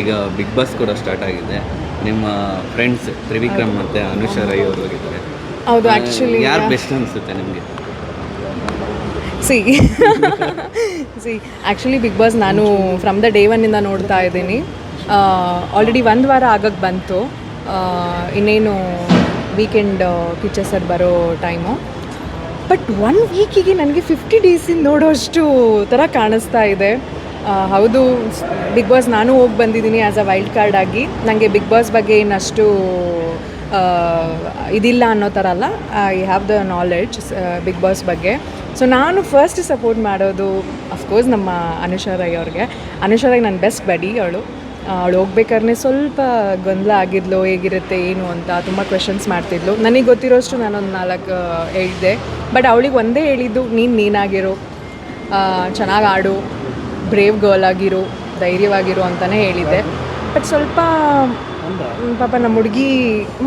ಈಗ big boss ಕೂಡ start ಆಗಿದೆ. ನಿಮ್ಮ ಫ್ರೆಂಡ್ಸ್ ತ್ರಿವಿಕ್ರಮ್ ಮತ್ತು ಅನುಷಾ ರೈ ಅವರು ಹೋಗಿದ್ದಾರೆ ಹೌದು ಆ್ಯಕ್ಚುಲಿ ಯಾರು ಬೆಸ್ಟ್ ಅನಿಸುತ್ತೆ ನಿಮಗೆ? See see actually big boss ನಾನು ಫ್ರಮ್ ದ ಡೇ ಒನ್ನಿಂದ ನೋಡ್ತಾ ಇದ್ದೀನಿ. ಆಲ್ರೆಡಿ ಒಂದು ವಾರ ಆಗಕ್ಕೆ ಬಂತು. ಇನ್ನೇನು ವೀಕೆಂಡ್ ಕಿಚ್ಚ ಸರ್ ಬರೋ ಟೈಮು ಬಟ್ ಒನ್ ವೀಕಿಗೆ ನನಗೆ ಫಿಫ್ಟಿ ಡೇಸಿಂದ ನೋಡೋಷ್ಟು ಥರ ಕಾಣಿಸ್ತಾ ಇದೆ. ಹೌದು ಬಿಗ್ ಬಾಸ್ ನಾನು ಹೋಗಿ ಬಂದಿದ್ದೀನಿ ಆ್ಯಸ್ ಅ ವೈಲ್ಡ್ ಕಾರ್ಡ್ ಆಗಿ. ನನಗೆ ಬಿಗ್ ಬಾಸ್ ಬಗ್ಗೆ ಇನ್ನಷ್ಟು ಇದಿಲ್ಲ ಅನ್ನೋ ಥರ ಅಲ್ಲ. I have the knowledge big boss ಬಗ್ಗೆ. ಸೊ ನಾನು ಫಸ್ಟ್ ಸಪೋರ್ಟ್ ಮಾಡೋದು ಅಫ್ಕೋರ್ಸ್ ನಮ್ಮ ಅನುಷಾ ರೈ ಅವ್ರಿಗೆ. ಅನುಷಾ ರೈ ನನ್ನ ಬೆಸ್ಟ್ ಬಡಿ ಅವಳು. ಅವಳು ಹೋಗ್ಬೇಕಾದ್ರೆ ಸ್ವಲ್ಪ ಗೊಂದಲ ಆಗಿದ್ಲು, ಹೇಗಿರುತ್ತೆ, ಏನು ಅಂತ ತುಂಬ ಕ್ವೆಶನ್ಸ್ ಮಾಡ್ತಿದ್ಲು. ನನಗೆ ಗೊತ್ತಿರೋಷ್ಟು ನಾನೊಂದು ನಾಲ್ಕು ಹೇಳಿದೆ. ಬಟ್ ಅವಳಿಗೆ ಒಂದೇ ಹೇಳಿದ್ದು, ನೀನು ನೀನಾಗಿರು. ಚೆನ್ನಾಗಿ ಆಡು. ಬ್ರೇವ್ ಗರ್ಲ್ ಆಗಿರು, ಧೈರ್ಯವಾಗಿರು ಅಂತಲೇ ಹೇಳಿದ್ದೆ. ಬಟ್ ಸ್ವಲ್ಪ ಪಾಪ ನಮ್ಮ ಹುಡುಗಿ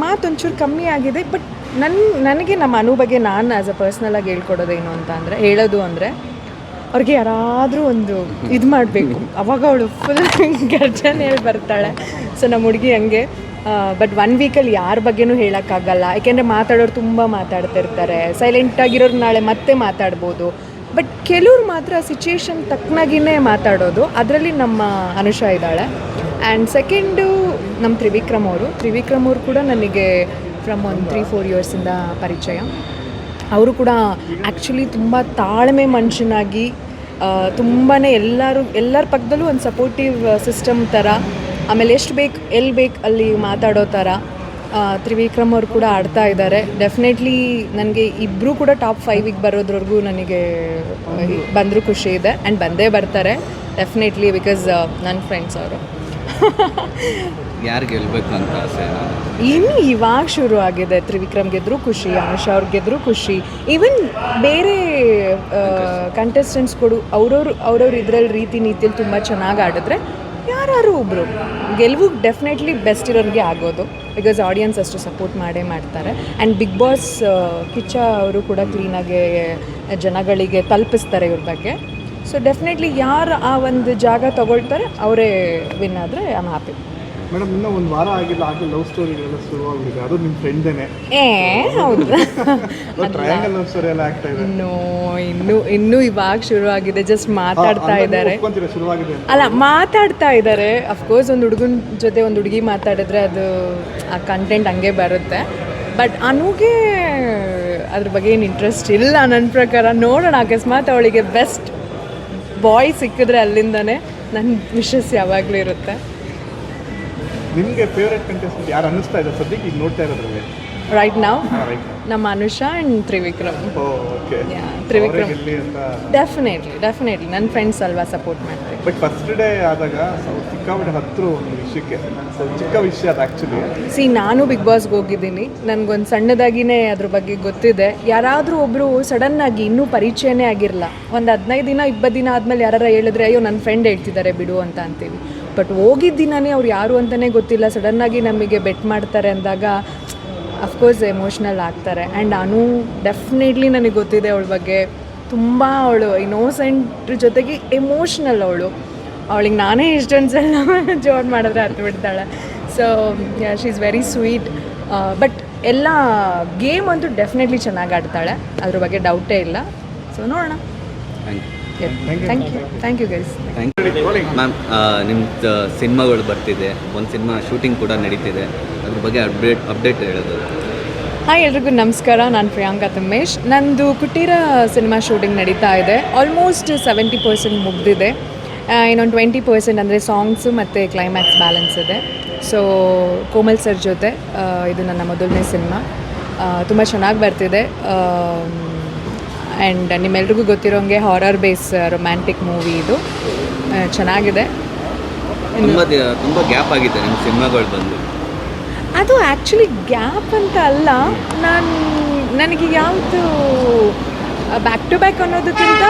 ಮಾತು ಒಂಚೂರು ಕಮ್ಮಿ ಆಗಿದೆ. ಬಟ್ ನನ್ನ ನನಗೆ ನಮ್ಮ ಅನು ಬಗ್ಗೆ ನಾನು ಆ್ಯಸ್ ಅ ಪರ್ಸ್ನಲಾಗಿ ಹೇಳ್ಕೊಡೋದೇನು ಅಂತ ಅಂದರೆ, ಹೇಳೋದು ಅಂದರೆ ಅವ್ರಿಗೆ ಯಾರಾದರೂ ಒಂದು ಇದು ಮಾಡಬೇಕು. ಅವಾಗ ಅವಳು ಫುಲ್ ಗರ್ಜನೆ ಹೇಳಿ ಬರ್ತಾಳೆ. ಸೊ ನಮ್ಮ ಹುಡುಗಿ ಹಂಗೆ ಬಟ್ ಒನ್ ವೀಕಲ್ಲಿ ಯಾರ ಬಗ್ಗೆನೂ ಹೇಳೋಕ್ಕಾಗಲ್ಲ. ಯಾಕೆಂದರೆ ಮಾತಾಡೋರು ತುಂಬ ಮಾತಾಡ್ತಿರ್ತಾರೆ. ಸೈಲೆಂಟ್ ಆಗಿರೋರು ನಾಳೆ ಮತ್ತೆ ಮಾತಾಡ್ಬೋದು. ಬಟ್ ಕೆಲವ್ರು ಮಾತ್ರ ಸಿಚುಯೇಷನ್ ತಕ್ಕನಾಗಿನೇ ಮಾತಾಡೋದು. ಅದರಲ್ಲಿ ನಮ್ಮ ಅನುಷಾ ಇದ್ದಾಳೆ. ಆ್ಯಂಡ್ ಸೆಕೆಂಡು ನಮ್ಮ ತ್ರಿವಿಕ್ರಮ್ ಅವರು. ತ್ರಿವಿಕ್ರಮ್ ಅವರು ಕೂಡ ನನಗೆ ಫ್ರಮ್ ಒಂದು ತ್ರೀ ಫೋರ್ ಇಯರ್ಸಿಂದ ಪರಿಚಯ. ಅವರು ಕೂಡ ಆ್ಯಕ್ಚುಲಿ ತುಂಬ ತಾಳ್ಮೆ ಮನುಷ್ಯನಾಗಿ ತುಂಬಾ ಎಲ್ಲರೂ, ಎಲ್ಲರ ಪಕ್ಕದಲ್ಲೂ ಒಂದು ಸಪೋರ್ಟಿವ್ ಸಿಸ್ಟಮ್ ಥರ ಆಮೇಲೆ ಎಷ್ಟು ಬೇಕು ಎಲ್ಲಿ ಬೇಕು ಅಲ್ಲಿ ಮಾತಾಡೋ ಥರ ತ್ರಿವಿಕ್ರಮ್ ಅವರು ಕೂಡ ಆಡ್ತಾ ಇದ್ದಾರೆ. ಡೆಫಿನೆಟ್ಲಿ ನನಗೆ ಇಬ್ಬರೂ ಕೂಡ ಟಾಪ್ ಫೈವಿಗೆ ಬರೋದ್ರವರೆಗೂ ನನಗೆ ಬಂದರೂ ಖುಷಿ ಇದೆ. ಆ್ಯಂಡ್ ಬಂದೇ ಬರ್ತಾರೆ. ಡೆಫಿನೆಟ್ಲಿ ಬಿಕಾಸ್ ನನ್ನ ಫ್ರೆಂಡ್ಸ್ ಅವರು. ಯಾರು ಗೆಲ್ಲಬೇಕು ಅಂತ ಆಸೆ? ಇನ್ನು ಇವಾಗ ಶುರು ಆಗಿದೆ. ತ್ರಿವಿಕ್ರಮ್ ಗೆದ್ರು ಖುಷಿ ಅನುಷಾ ಅವ್ರು ಗೆದ್ರು ಖುಷಿ. ಈವನ್ ಬೇರೆ ಕಂಟೆಸ್ಟೆಂಟ್ಸ್ ಕೊಡು ಅವ್ರವ್ರು ಅವ್ರವ್ರ ಇದ್ರಲ್ಲಿ ರೀತಿ ನೀತಿಯಲ್ಲಿ ತುಂಬ ಚೆನ್ನಾಗಿ ಆಡಿದ್ರೆ ಯಾರು ಒಬ್ಬರು ಗೆಲುವು ಡೆಫಿನೆಟ್ಲಿ ಬೆಸ್ಟ್ ಇರೋರಿಗೆ ಆಗೋದು. ಬಿಕಾಸ್ ಆಡಿಯನ್ಸ್ ಅಷ್ಟು ಸಪೋರ್ಟ್ ಮಾಡೇ ಮಾಡ್ತಾರೆ. ಆ್ಯಂಡ್ ಬಿಗ್ ಬಾಸ್ ಕಿಚ್ಚ ಅವರು ಕೂಡ ಕ್ಲೀನಾಗಿ ಜನಗಳಿಗೆ ತಲುಪಿಸ್ತಾರೆ ಇವ್ರ ಬಗ್ಗೆ. ಸೊ ಡೆಫಿನೆಟ್ಲಿ ಯಾರು ಆ ಒಂದು ಜಾಗ ತಗೊಳ್ತಾರೆ, ಅವರೇ ವಿನ್ ಆದರೆ ಐ ಆಮ್ ಹ್ಯಾಪಿ ಮೇಡಮ್ ಇನ್ನೂ ಒಂದು ವಾರ ಆಗಿಲ್ಲ ಆಗಲೇ ಲವ್ ಸ್ಟೋರಿಗಳೆಲ್ಲ ಶುರುವಾಗ್ಬಿಟ್ಟಿದೆ. ಅದು ನಿಮ್ಮ ಫ್ರೆಂಡೇನೆ ಏ ಹೌದು. ಟ್ರಯಾಂಗಲ್ ಲವ್ ಸ್ಟೋರಿ ಎಲ್ಲ ಆಗ್ತಾ ಇದೆ. ಇನ್ನು ಇನ್ನು ಇನ್ನೂ ಇವಾಗ ಶುರು ಆಗಿದೆ ಜಸ್ಟ್ ಮಾತಾಡ್ತಾ ಇದ್ದಾರೆ. ಶುರುವಾಗಿದೆ ಅಲ್ಲ ಮಾತಾಡ್ತಾ ಇದ್ದಾರೆ. ಅಫ್ಕೋರ್ಸ್ ಒಂದು ಹುಡುಗನ ಜೊತೆ ಒಂದು ಹುಡುಗಿ ಮಾತಾಡಿದ್ರೆ ಅದು ಆ ಕಂಟೆಂಟ್ ಹಂಗೆ ಬರುತ್ತೆ. ಬಟ್ ಅನುಗೆ ಅದ್ರ ಬಗ್ಗೆ ಏನು ಇಂಟ್ರೆಸ್ಟ್ ಇಲ್ಲ ನನ್ನ ಪ್ರಕಾರ. ನೋಡೋಣ ಅಕಸ್ಮಾತ್ ಅವಳಿಗೆ ಬೆಸ್ಟ್ ಬಾಯ್ ಸಿಕ್ಕಿದ್ರೆ ಅಲ್ಲಿಂದನೇ ನನ್ನ ವಿಶಸ್ ಯಾವಾಗಲೂ ಇರುತ್ತೆ. ನಿಮಗೆ ಫೇವ್ರೆಟ್ ಕಂಟೆಸ್ಟೆಂಟ್ ಯಾರು ಅನ್ನಿಸ್ತಾ ಇದೆ ಸದ್ಯಕ್ಕೆ ಈಗ ನೋಡ್ತಾ ಇರೋದ್ರಲ್ಲಿ? ರೈಟ್ ನಾವು ನಮ್ಮ Anusha and Trivikram. Okay Trivikram. Definitely definitely ನನ್ನ ಫ್ರೆಂಡ್ಸ್ ಅಲ್ವಾ ಸಪೋರ್ಟ್ ಮಾಡ್ತಾರೆ. ಬಟ್ ಫಸ್ಟ್ ಡೇ ಆದಾಗ ಸಿಕ್ಕಾಪಟ್ಟೆ ಹತ್ರ ಒಂದು ವಿಷಯಕ್ಕೆ. ಚಿಕ್ಕ ವಿಷಯ ಅದು ಆ್ಯಕ್ಚುಲಿ ಸಿ ನಾನು ಬಿಗ್ ಬಾಸ್ಗೆ ಹೋಗಿದ್ದೀನಿ. ನನಗೊಂದು ಸಣ್ಣದಾಗಿನೇ ಅದ್ರ ಬಗ್ಗೆ ಗೊತ್ತಿದೆ. ಯಾರಾದರೂ ಒಬ್ಬರು ಸಡನ್ನಾಗಿ ಇನ್ನೂ ಪರಿಚಯನೇ ಆಗಿರಲ್ಲ. ಒಂದು ಹದಿನೈದು ದಿನ ಇಪ್ಪತ್ತು ದಿನ ಆದಮೇಲೆ ಯಾರು ಹೇಳಿದ್ರೆ ಅಯ್ಯೋ ನನ್ನ ಫ್ರೆಂಡ್ ಹೇಳ್ತಿದ್ದಾರೆ ಬಿಡು ಅಂತ ಅಂತೀವಿ. ಬಟ್ ಹೋಗಿದ್ದ ದಿನನೇ ಅವ್ರು ಯಾರು ಅಂತಲೇ ಗೊತ್ತಿಲ್ಲ. ಸಡನ್ನಾಗಿ ನಮಗೆ ಬೆಟ್ ಮಾಡ್ತಾರೆ ಅಂದಾಗ ಅಫ್ಕೋರ್ಸ್ ಎಮೋಷ್ನಲ್ ಆಗ್ತಾರೆ. ಆ್ಯಂಡ್ ಅನು ಡೆಫಿನೆಟ್ಲಿ ನನಗೆ ಗೊತ್ತಿದೆ ಅವಳ ಬಗ್ಗೆ. ತುಂಬ ಅವಳು ಇನ್ನೋಸೆಂಟ್ ಜೊತೆಗೆ ಎಮೋಷ್ನಲ್ ಅವಳು. ಅವಳಿಗೆ ನಾನೇ ಇಷ್ಟೊಂದು ಸಲ ಜೋನ್ ಮಾಡಿದ್ರೆ ಹತ್ತು ಬಿಡ್ತಾಳೆ. So she is very sweet but ಎಲ್ಲ ಗೇಮ್ ಅಂತೂ ಡೆಫಿನೆಟ್ಲಿ ಚೆನ್ನಾಗಿ ಆಡ್ತಾಳೆ. ಅದ್ರ ಬಗ್ಗೆ ಡೌಟೇ ಇಲ್ಲ. ಸೊ ನೋಡೋಣ. Thank thank you thank you guys thank ma'am ನಿಮ್ದು ಸಿನಿಮಾಗಳು ಬರ್ತಿದೆ. ಒಂದು ಸಿನಿಮಾ ಶೂಟಿಂಗ್ ಕೂಡ ನಡೀತಿದೆ. ಅದ್ರ ಬಗ್ಗೆ ಅಪ್ಡೇಟ್ ಅಪ್ಡೇಟ್ ಹೇಳೋದು. ಹಾಯ್ ಎಲ್ರಿಗೂ ನಮಸ್ಕಾರ. ನಾನು ಪ್ರಿಯಾಂಕಾ ತಿಮ್ಮೇಶ್. ನಂದು ಕುಟೀರ ಸಿನಿಮಾ ಶೂಟಿಂಗ್ ನಡೀತಾ ಇದೆ. ಆಲ್ಮೋಸ್ಟ್ ಸೆವೆಂಟಿ ಪರ್ಸೆಂಟ್ ಮುಗ್ದಿದೆ. ಇನ್ನೊಂದು ಟ್ವೆಂಟಿ ಪರ್ಸೆಂಟ್ ಅಂದರೆ ಸಾಂಗ್ಸು ಮತ್ತು ಕ್ಲೈಮ್ಯಾಕ್ಸ್ ಬ್ಯಾಲೆನ್ಸ್ ಇದೆ. ಸೊ ಕೋಮಲ್ ಸರ್ ಜೊತೆ ಇದು ನನ್ನ ಮೊದಲನೇ ಸಿನಿಮಾ ತುಂಬ ಚೆನ್ನಾಗಿ ಬರ್ತಿದೆ. ಆ್ಯಂಡ್ ನಿಮ್ಮೆಲ್ರಿಗೂ ಗೊತ್ತಿರೋಂಗೆ ಹಾರರ್ ಬೇಸ್ ರೊಮ್ಯಾಂಟಿಕ್ ಮೂವಿ ಇದು. ಚೆನ್ನಾಗಿದೆ. ತುಂಬ ದಿ- ತುಂಬ ಗ್ಯಾಪ್ ಆಗಿದೆ ನಿಮ್ಮ ಸಿನಿಮಾಗಳು ಬಂದು. ಅದು ಆ್ಯಕ್ಚುಲಿ ಗ್ಯಾಪ್ ಅಂತ ಅಲ್ಲ. ನಾನು ನನಗೆ ಯಾವುದು ಬ್ಯಾಕ್ ಟು ಬ್ಯಾಕ್ ಅನ್ನೋದಕ್ಕಿಂತ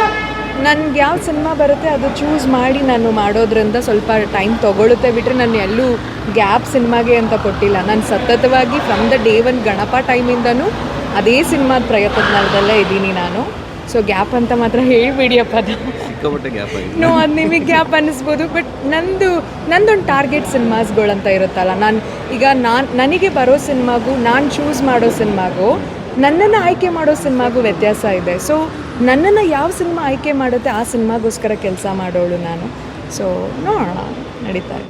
ನನಗೆ ಯಾವ ಸಿನಿಮಾ ಬರುತ್ತೆ ಅದು ಚೂಸ್ ಮಾಡಿ ನಾನು ಮಾಡೋದ್ರಿಂದ ಸ್ವಲ್ಪ ಟೈಮ್ ತೊಗೊಳುತ್ತೆ ಬಿಟ್ಟರೆ ನಾನು ಎಲ್ಲೂ ಗ್ಯಾಪ್ ಸಿನಿಮಾಗೆ ಅಂತ ಕೊಟ್ಟಿಲ್ಲ. ನಾನು ಸತತವಾಗಿ from the day one Ganapa ಟೈಮಿಂದನೂ ಅದೇ ಸಿನಿಮಾದ ಪ್ರಯತ್ನದಲ್ಲೇ ಇದ್ದೀನಿ ನಾನು. ಸೊ ಗ್ಯಾಪ್ ಅಂತ ಮಾತ್ರ ಹೇಳಿಬಿಡಿಯಪ್ಪ ಅದು. ಸಿಕ್ಕಾಪಟ್ಟೆ ನೋ ಅದು ನಿಮಗೆ ಗ್ಯಾಪ್ ಅನ್ನಿಸ್ಬೋದು ಬಟ್ ನಂದು ನಂದೊಂದು ಟಾರ್ಗೆಟ್ ಸಿನಿಮಾಸ್ಗಳಂತ ಇರುತ್ತಲ್ಲ. ನಾನು ಈಗ ನಾನು ನನಗೆ ಬರೋ ಸಿನಿಮಾಗೂ ನಾನು ಚೂಸ್ ಮಾಡೋ ಸಿನಿಮಾಗೂ ನನ್ನನ್ನು ಆಯ್ಕೆ ಮಾಡೋ ಸಿನಿಮಾಗೂ ವ್ಯತ್ಯಾಸ ಇದೆ. ಸೊ ನನ್ನನ್ನು ಯಾವ ಸಿನಿಮಾ ಆಯ್ಕೆ ಮಾಡುತ್ತೆ ಆ ಸಿನಿಮಾಗೋಸ್ಕರ ಕೆಲಸ ಮಾಡೋಳು ನಾನು. ಸೊ ನೋಡೋಣ ನಡೀತಾ ಇದೆ.